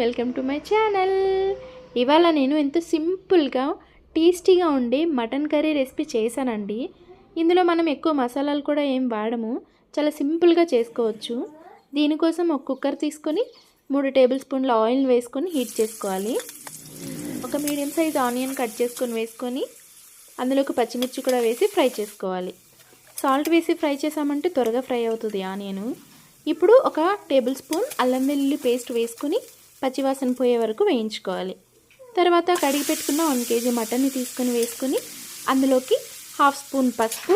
Welcome to my channel ఇవాళ నేను ఎంత సింపుల్గా టేస్టీగా ఉండే మటన్ కర్రీ రెసిపీ చేశానండి. ఇందులో మనం ఎక్కువ మసాలాలు కూడా ఏం వాడము. చాలా సింపుల్గా చేసుకోవచ్చు. దీనికోసం ఒక కుక్కర్ తీసుకొని మూడు టేబుల్ స్పూన్ల ఆయిల్ వేసుకొని హీట్ చేసుకోవాలి. ఒక మీడియం సైజ్ ఆనియన్ కట్ చేసుకొని వేసుకొని అందులోకి పచ్చిమిర్చి కూడా వేసి ఫ్రై చేసుకోవాలి. సాల్ట్ వేసి ఫ్రై చేసామంటే త్వరగా ఫ్రై అవుతుంది ఆనియన్. ఇప్పుడు ఒక టేబుల్ స్పూన్ అల్లం వెల్లుల్లి పేస్ట్ వేసుకొని పచ్చివాసన పోయే వరకు వేయించుకోవాలి. తర్వాత కడిగి పెట్టుకున్న వన్ కేజీ మటన్ని తీసుకొని వేసుకొని అందులోకి హాఫ్ స్పూన్ పసుపు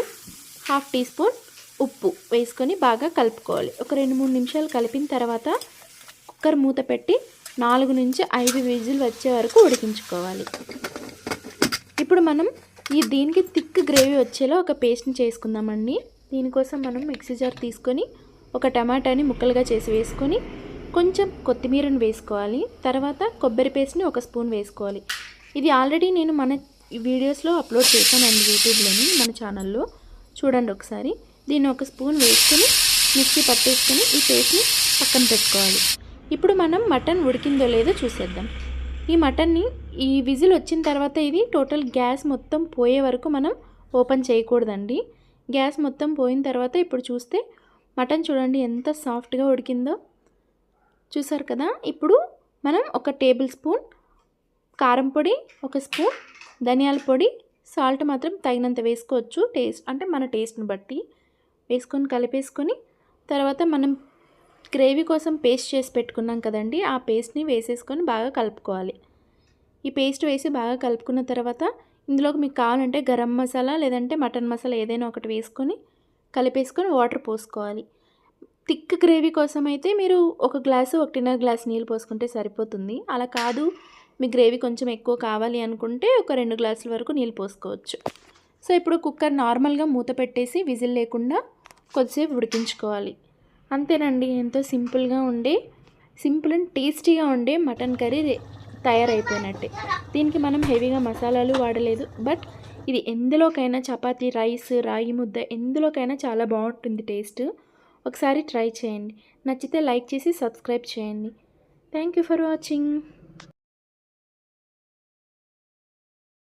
హాఫ్ టీ స్పూన్ ఉప్పు వేసుకొని బాగా కలుపుకోవాలి. ఒక రెండు మూడు నిమిషాలు కలిపిన తర్వాత కుక్కర్ మూత పెట్టి నాలుగు నుంచి ఐదు విజిల్ వచ్చే వరకు ఉడికించుకోవాలి. ఇప్పుడు మనం ఈ దీనికి థిక్ గ్రేవీ వచ్చేలా ఒక పేస్ట్ని చేసుకుందామండి. దీనికోసం మనం మిక్సీ జార్ తీసుకొని ఒక టమాటాని ముక్కలుగా చేసి వేసుకొని కొంచెం కొత్తిమీరను వేసుకోవాలి. తర్వాత కొబ్బరి పేస్ట్ని ఒక స్పూన్ వేసుకోవాలి. ఇది ఆల్రెడీ నేను మన వీడియోస్లో అప్లోడ్ చేశానండి యూట్యూబ్లోని మన ఛానల్లో. చూడండి ఒకసారి. దీన్ని ఒక స్పూన్ వేసుకొని మిక్సీ పట్టేసుకొని ఈ పేస్ట్ని పక్కన పెట్టుకోవాలి. ఇప్పుడు మనం మటన్ ఉడికిందో లేదో చూసేద్దాం. ఈ మటన్ని ఈ విజిల్ వచ్చిన తర్వాత ఇది టోటల్ గ్యాస్ మొత్తం పోయే వరకు మనం ఓపెన్ చేయకూడదండి. గ్యాస్ మొత్తం పోయిన తర్వాత ఇప్పుడు చూస్తే మటన్ చూడండి ఎంత సాఫ్ట్గా ఉడికిందో. చూసారు కదా? ఇప్పుడు మనం ఒక టేబుల్ స్పూన్ కారం పొడి ఒక స్పూన్ ధనియాల పొడి సాల్ట్ మాత్రం తగినంత వేసుకోవచ్చు. టేస్ట్ అంటే మన టేస్ట్ని బట్టి వేసుకొని కలిపేసుకొని తర్వాత మనం గ్రేవీ కోసం పేస్ట్ చేసి పెట్టుకున్నాం కదండి ఆ పేస్ట్ని వేసేసుకొని బాగా కలుపుకోవాలి. ఈ పేస్ట్ వేసి బాగా కలుపుకున్న తర్వాత ఇందులోకి మీకు కావాలంటే గరం మసాలా లేదంటే మటన్ మసాలా ఏదైనా ఒకటి వేసుకొని కలిపేసుకొని వాటర్ పోసుకోవాలి. థిక్ గ్రేవీ కోసం అయితే మీరు ఒక గ్లాసు ఒకటిన్నర గ్లాస్ నీళ్ళు పోసుకుంటే సరిపోతుంది. అలా కాదు. మీ గ్రేవీ కొంచెం ఎక్కువ కావాలి అనుకుంటే ఒక రెండు గ్లాసుల వరకు నీళ్ళు పోసుకోవచ్చు. సో ఇప్పుడు కుక్కర్ నార్మల్గా మూత పెట్టేసి విజిల్ లేకుండా కొద్దిసేపు ఉడికించుకోవాలి. అంతేనండి. ఎంతో సింపుల్గా ఉండే సింపుల్ అండ్ టేస్టీగా ఉండే మటన్ కర్రీ తయారైపోయినట్టే. దీనికి మనం హెవీగా మసాలాలు వాడలేదు. బట్ ఇది ఎందులోకైనా చపాతీ రైస్ రాగి ముద్ద ఎందులోకైనా చాలా బాగుంటుంది టేస్ట్. ఒకసారి ట్రై చేయండి. నచ్చితే లైక్ చేసి సబ్స్క్రైబ్ చేయండి. Thank you for watching.